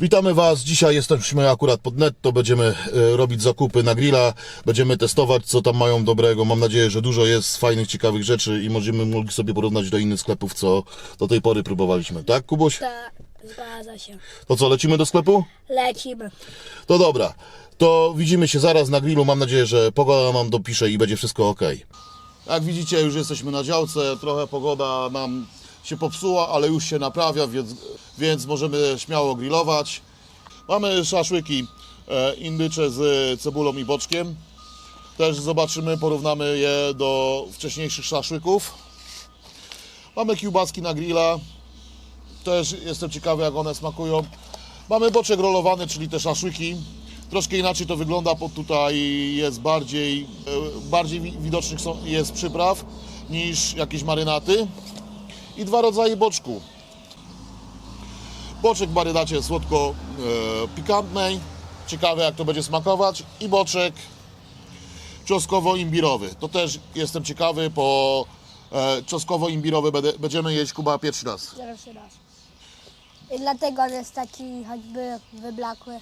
Witamy Was. Dzisiaj jesteśmy akurat pod netto. Będziemy e, robić zakupy na grilla. Będziemy testować, co tam mają dobrego. Mam nadzieję, że dużo jest fajnych, ciekawych rzeczy i możemy mogli sobie porównać do innych sklepów, co do tej pory próbowaliśmy. Tak, Kubuś? Tak, zgadza się. To co, lecimy do sklepu? Lecimy. To dobra. To widzimy się zaraz na grillu. Mam nadzieję, że pogoda nam dopisze i będzie wszystko ok. Jak widzicie, już jesteśmy na działce. Trochę pogoda nam się popsuła, ale już się naprawia, więc, więc możemy śmiało grillować. Mamy szaszłyki e, indycze z cebulą i boczkiem. Też zobaczymy, porównamy je do wcześniejszych szaszłyków. Mamy kiełbaski na grilla. Też jestem ciekawy, jak one smakują. Mamy boczek rolowany, czyli te szaszłyki. Troszkę inaczej to wygląda, bo tutaj jest bardziej, e, bardziej wi- widocznych są, jest przypraw niż jakieś marynaty. I dwa rodzaje boczku. Boczek w marynacie słodko e. Ciekawe jak to będzie smakować. I boczek czosnkowo-imbirowy. To też jestem ciekawy, bo e, czosnkowo-imbirowy będę- będziemy jeść Kuba pierwszy raz. Pierwszy raz. I dlatego on jest taki choćby wyblakły.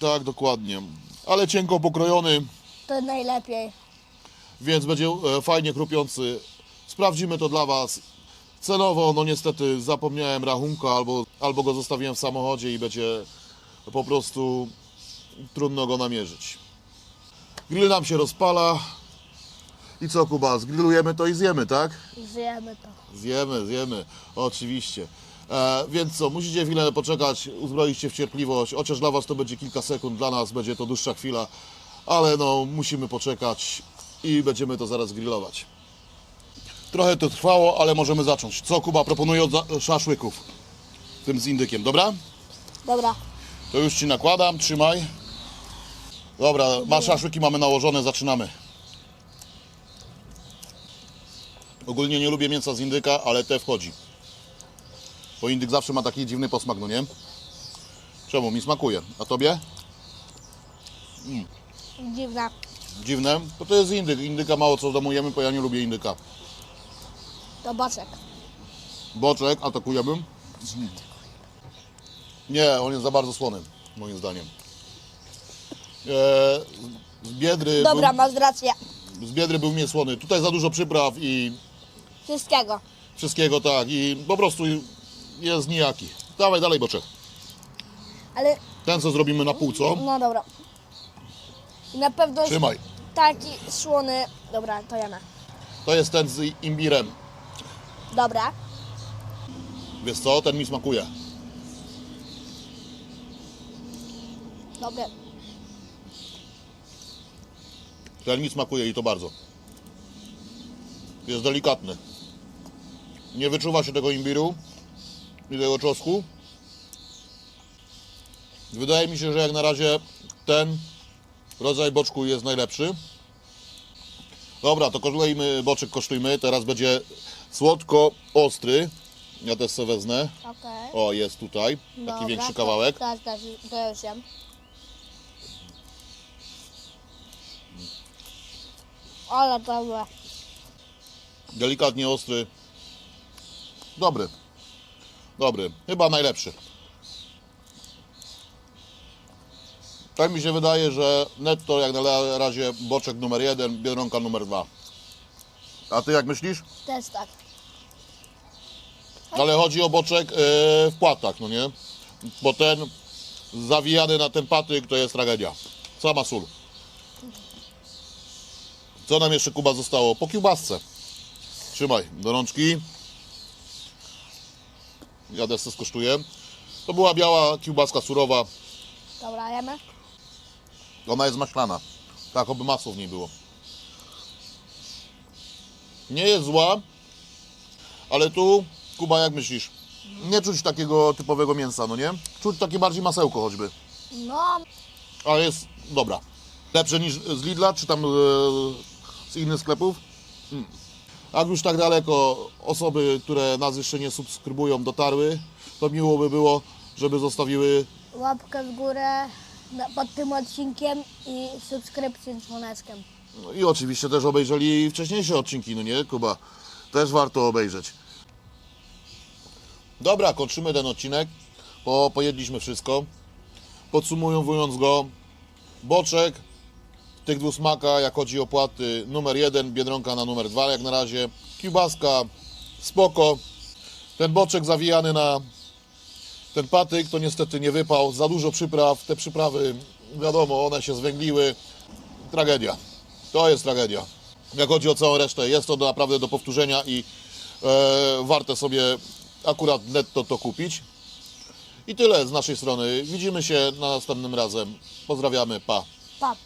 Tak, dokładnie. Ale cienko pokrojony, To najlepiej. więc będzie e, fajnie chrupiący. Sprawdzimy to dla Was. Cenowo, no niestety zapomniałem rachunku albo, albo go zostawiłem w samochodzie i będzie po prostu trudno go namierzyć. Grill nam się rozpala. I co Kuba, zgrillujemy to i zjemy, tak? Zjemy to. Zjemy, zjemy, oczywiście. E, więc co, musicie chwilę poczekać, uzbroić się w cierpliwość, chociaż dla Was to będzie kilka sekund, dla nas będzie to dłuższa chwila, ale no musimy poczekać i będziemy to zaraz grillować. Trochę to trwało, ale możemy zacząć. Co Kuba proponuje od za- szaszłyków? Tym z indykiem, dobra? Dobra. To już Ci nakładam, trzymaj. Dobra, masz szaszłyki, mamy nałożone, zaczynamy. Ogólnie nie lubię mięsa z indyka, ale te wchodzi. Bo indyk zawsze ma taki dziwny posmak, no nie? Czemu? Mi smakuje. A tobie? Dziwna. Dziwne? To to jest indyk. Indyka mało co domujemy, bo ja nie lubię indyka. To boczek. Boczek atakujemy. Nie, on jest za bardzo słony, moim zdaniem. Eee, z biedry Dobra, był, masz rację. z biedry był miesłony. Tutaj za dużo przypraw i Wszystkiego. wszystkiego tak i po prostu jest nijaki. Dawaj dalej boczek. Ale, Ten co zrobimy na pół, co? no dobra. I na pewno Trzymaj. taki słony. Dobra, to jemy. To jest ten z imbirem. Dobra. Wiesz co? Ten mi smakuje. Dobry. Ten mi smakuje i to bardzo. Jest delikatny. Nie wyczuwa się tego imbiru i tego czosnku. Wydaje mi się, że jak na razie ten rodzaj boczku jest najlepszy. Dobra, to kolejny boczek kosztujmy. Teraz będzie słodko ostry. Ja też sobie wezmę. Okej. O, jest tutaj. Taki Dobra, większy to- kawałek. To, to, to już jem. Ale dobre. Delikatnie ostry. Dobry. Dobry. Chyba najlepszy. Tak mi się wydaje, że netto jak na razie boczek numer jeden, biedronka numer dwa. A ty jak myślisz? Też tak. Ale chodzi o boczek yy, w płatach, no nie? Bo ten zawijany na ten patyk to jest tragedia. Sama sól. Co nam jeszcze Kuba zostało? Po kiełbasce. Trzymaj, do rączki. Ja też to skosztuję. To była biała kiełbaska surowa. Dobra, jemy. Ona jest maślana. Tak, oby masło w niej było. Nie jest zła, ale tu, Kuba, jak myślisz? Nie czuć takiego typowego mięsa, no nie? Czuć takie bardziej masełko choćby. No, Ale jest dobra. Lepsze niż z Lidla, czy tam e, z innych sklepów. Mm. Jak już tak daleko osoby, które nas jeszcze nie subskrybują, dotarły, to miło by było, żeby zostawiły łapkę w górę na- pod tym odcinkiem i subskrypcję z dzwoneczkiem. No i oczywiście też obejrzeli wcześniejsze odcinki, no nie, Kuba? Też warto obejrzeć. Dobra, kończymy ten odcinek. Po, pojedliśmy wszystko. Podsumowując go, boczek tych dwóch smakach, jak chodzi o płaty, numer jeden, Biedronka na numer dwa jak na razie. Kiełbaska, spoko. Ten boczek zawijany na ten patyk to niestety nie wypał. Za dużo przypraw. Te przyprawy, wiadomo, one się zwęgliły. Tragedia. To jest tragedia. Jak chodzi o całą resztę, jest to naprawdę do powtórzenia i e, warte sobie akurat netto to kupić. I tyle z naszej strony. Widzimy się na następnym razem. Pozdrawiamy, pa. Pa.